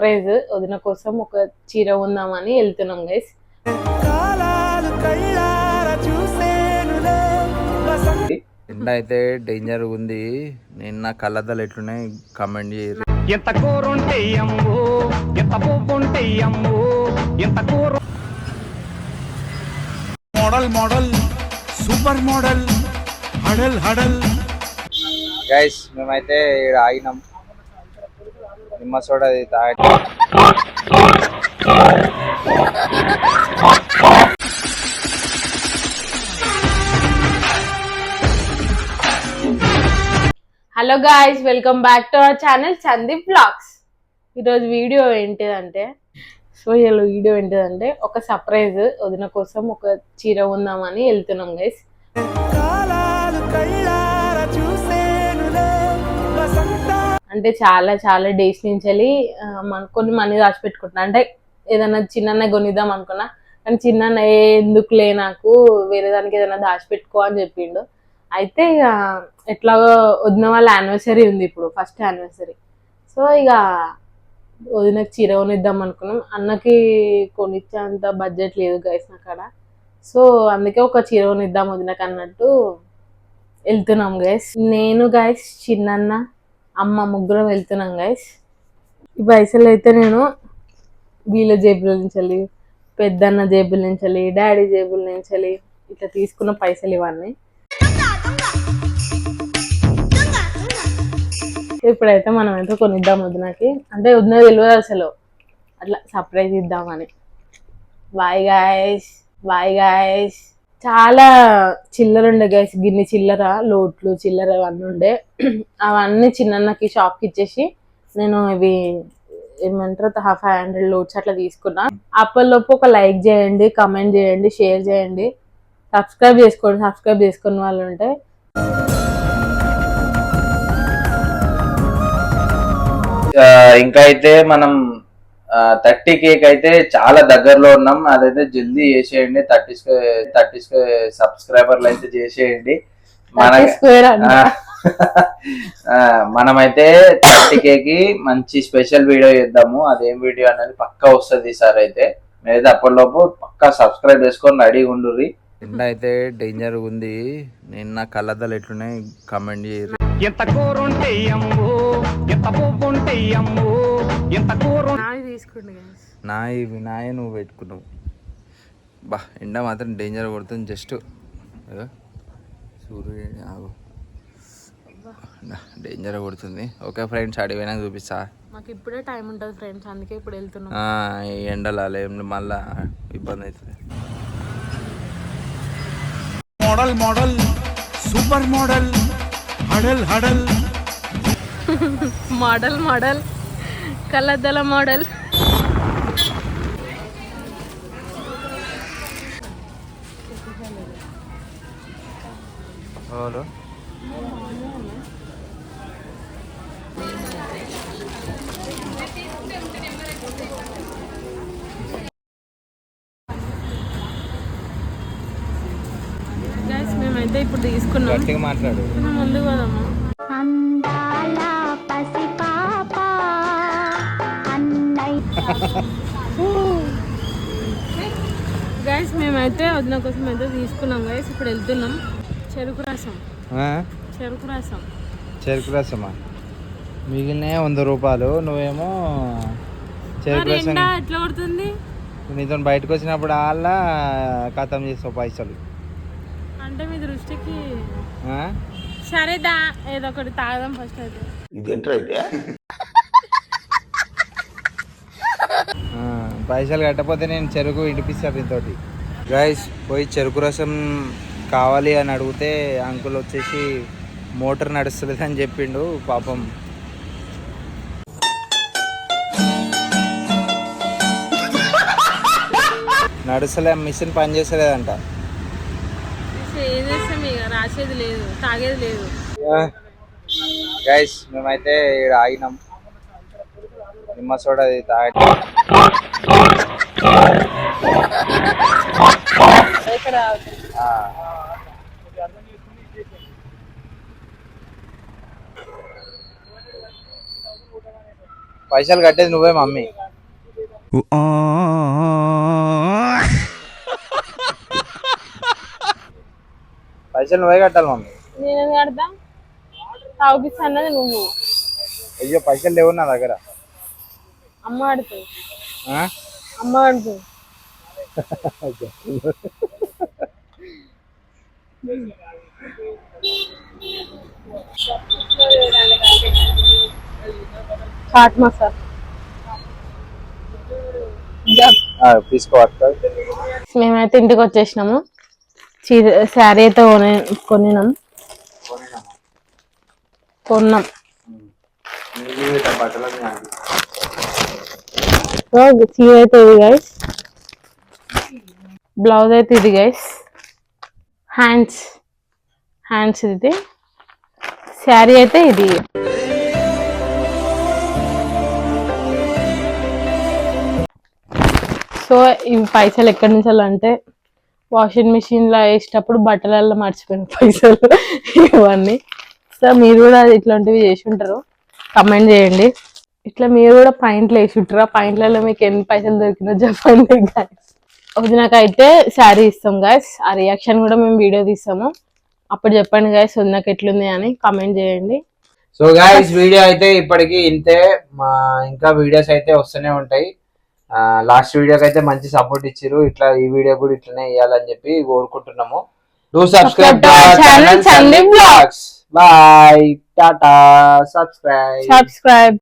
Surprise వదిన కోసం ఒక చీర ఉందామని వెళ్తున్నాం గైస్ ఎండ అయితే డేంజర్ ఉంది. నేను నా కళ్ళద్దాలు ఎట్లున్నాయి? కమెంట్ చేయరు. ఎంత కూరుంటే అమ్ము ఎంత పువ్వుంటే అమ్ము ఎంత కూర మోడల్ మోడల్ సూపర్ మోడల్ హడల్ హడల్. గైస్ మేమైతే ఇక్కడ ఆగినాం. నిమ్మ సోడా అది తాగి hello guys welcome back to our channel Sandeep blogs ఈరోజు వీడియో ఏంటిదంటే సో ఇలా వీడియో ఏంటిదంటే ఒక సర్ప్రైజ్ వదిన కోసం ఒక చీర ఉందామని వెళ్తున్నాం గైస్ అంటే చాలా చాలా డేస్ నుంచి వెళ్ళి మన కొన్ని మనీ దాచిపెట్టుకుంటున్నా. అంటే ఏదైనా చిన్న కొనిద్దాం అనుకున్నా కానీ చిన్న ఎందుకులే నాకు వేరే దానికి ఏదైనా దాచిపెట్టుకో అని చెప్పిండు. అయితే ఇక ఎట్లాగో వదిన వాళ్ళ యానివర్సరీ ఉంది ఇప్పుడు ఫస్ట్ యానివర్సరీ సో ఇక వదినకి చీర కొనిద్దాం అనుకున్నాం. అన్నకి కొనిచ్చేంత బడ్జెట్ లేదు గైస్ నా కాడ. సో అందుకే ఒక చీర కొనిద్దాం వదినకు అన్నట్టు వెళ్తున్నాం గైస్ నేను గైస్ చిన్న అమ్మ ముగ్గురం వెళ్తున్నాం గైస్ ఈ పైసలు అయితే నేను వీళ్ళ జేబుల నుంచి వెళ్ళి పెద్దన్న జేబుల నుంచి వెళ్ళి డాడీ జేబుల నుంచి వెళ్ళి ఇట్లా తీసుకున్న పైసలు ఇవన్నీ. ఇప్పుడైతే మనం అయితే కొనిద్దాం వదినకి అంటే వదిన తెలియదు అసలు. అట్లా సర్ప్రైజ్ ఇద్దామని. బాయ్ గాయస్ బాయ్ గాయస్ చాలా చిల్లర ఉండే గైస్ గిన్నె చిల్లర లోట్లు చిల్లర అవన్నీ ఉండే. అవన్నీ చిన్నన్నకి షాప్కి ఇచ్చేసి నేను ఇవి ఏమంటారు ఫైవ్ హండ్రెడ్ లోట్స్ అట్లా తీసుకున్నా. అప్పటిలోపు ఒక లైక్ చేయండి కమెంట్ చేయండి షేర్ చేయండి. సబ్స్క్రైబ్ చేసుకోండి సబ్స్క్రైబ్ చేసుకున్న వాళ్ళు ఉంటే. ఇంకా అయితే మనం థర్టీ కేక్ అయితే చాలా దగ్గరలో ఉన్నాం. అదైతే జల్దీ చేసేయండి. థర్టీ థర్టీ సబ్స్క్రైబర్లు అయితే చేసేయండి. మన స్క్వేర్ ఆ, ఆ, మనమైతే థర్టీ కి మంచి స్పెషల్ వీడియో చేద్దాము. అదేం వీడియో అనేది పక్కా వస్తుంది సార్ అయితే. మీరైతే అప్పటిలోపు పక్కా సబ్స్క్రైబ్ చేసుకొని రెడీగా ఉండుర్రి. ఎండ అయితే డేంజర్ ఉంది. నేను నా కళ్ళద్దాలు ఎట్లున్నాయి కమెంట్ చేయరు ఎంత కూరుంటే అమ్ము ఎంత పువ్వుంటే అమ్ము ఎంత కూర తీసుకోండి. నా ఇవి నాయే నువ్వు పెట్టుకున్నావు. బా ఎండ మాత్రం డేంజర్ కొడుతుంది జస్ట్ సూర్యుడు ఆగు. డేంజర్ కొడుతుంది. ఓకే ఫ్రెండ్స్ అడిగినా చూపిస్తా. మాకు ఇప్పుడే టైం ఉంటుంది ఫ్రెండ్స్ అందుకే ఇప్పుడు వెళ్తున్నాం. ఆ, ఈ ఎండలు అలా ఏం మళ్ళా ఇబ్బంది అవుతుంది. మోడల్ మోడల్ సూపర్ మోడల్ హడల్ హడల్. మోడల్ మోడల్ కళ్ళద్దల మోడల్. గైస్ మేమైతే ఇప్పుడు తీసుకున్నాం. మాట్లాడు. ముందు పోదామా? గైస్ మేమైతే వదిన కోసం అయితే తీసుకున్నాం. గైస్ ఇప్పుడు వెళ్తున్నాం. చెరుకు రసం. చెరుకు రసం. చెరుకు రసమా? మిగిలిన వంద రూపాయలు. నువ్వేమో చెరుకు రసం ఎట్లా కొడుతుంది? నీతో బయటకు వచ్చినప్పుడు అలా ఖతం చేస్తావు పైసలు. అంటే మీ దృష్టికి ఆ? సరే దా ఏదో ఒకటి తాగదాం ఫస్ట్ అయితే. ఆ, పైసలు కట్టకపోతే నేను చెరుకు ఇడిపిస్తాను నీతోటి గైస్ పోయి చెరుకు రసం కావాలి అని అడిగితే అంకుల్ వచ్చేసి మోటార్ నడుస్తలేదు అని చెప్పిండు పాపం. నడుస్తలే మిషన్ పని ఇక రాసేది లేదు తాగేది లేదు. గైస్ మేమైతే ఇక్కడ ఆగినాం. నిమ్మ సోడా అది తాగి ఇక్కడ పైసలు కట్టేది నువ్వే మమ్మీ. పైసలు నువ్వే కట్టాలి మమ్మీ. నేనేం కడతా? తాగిస్తా అన్నది నువ్వు. అయ్యో పైసలు లేవు నా దగ్గర. అమ్మ కడుతుంది? అమ్మ కడుతుంది. చాట్ మసాలా. మేమైతే ఇంటికి వచ్చేసినాము. చీర శారీ అయితే కొని కొనినాం. కొన్నాం. చీర అయితే ఇది గైస్ బ్లౌజ్ అయితే ఇది గైస్ హ్యాండ్స్ హ్యాండ్స్ ఇది. శారీ అయితే ఇది. సో ఇవి పైసలు ఎక్కడి నుంచి అంటే వాషింగ్ మిషన్లో వేసేటప్పుడు బట్టలలో మర్చిపోయిన పైసలు ఇవన్నీ. సో మీరు కూడా ఇట్లాంటివి చేసి ఉంటారు. కమెంట్ చేయండి. ఇట్లా మీరు కూడా పాయింట్లు వేసి ఉంటారు? ఆ పాయింట్లలో మీకు ఎన్ని పైసలు దొరికినా చెప్పండి గాయస్ వదినకైతే శారీ ఇస్తాం గాయస్ ఆ రియాక్షన్ కూడా మేము వీడియో తీస్తాము. అప్పుడు చెప్పండి గాయస్ నాకు ఎట్లుంది అని కమెంట్ చేయండి. సో గాయస్ వీడియో అయితే ఇప్పటికి ఇంతే. మా ఇంకా వీడియోస్ అయితే వస్తూనే ఉంటాయి. లాస్ట్ వీడియోకి అయితే మంచి సపోర్ట్ ఇచ్చారు ఇట్లా ఈ వీడియో కూడా ఇట్లనే ఇవ్వాలని చెప్పి కోరుకుంటున్నాము. Do subscribe. Bye tata subscribe subscribe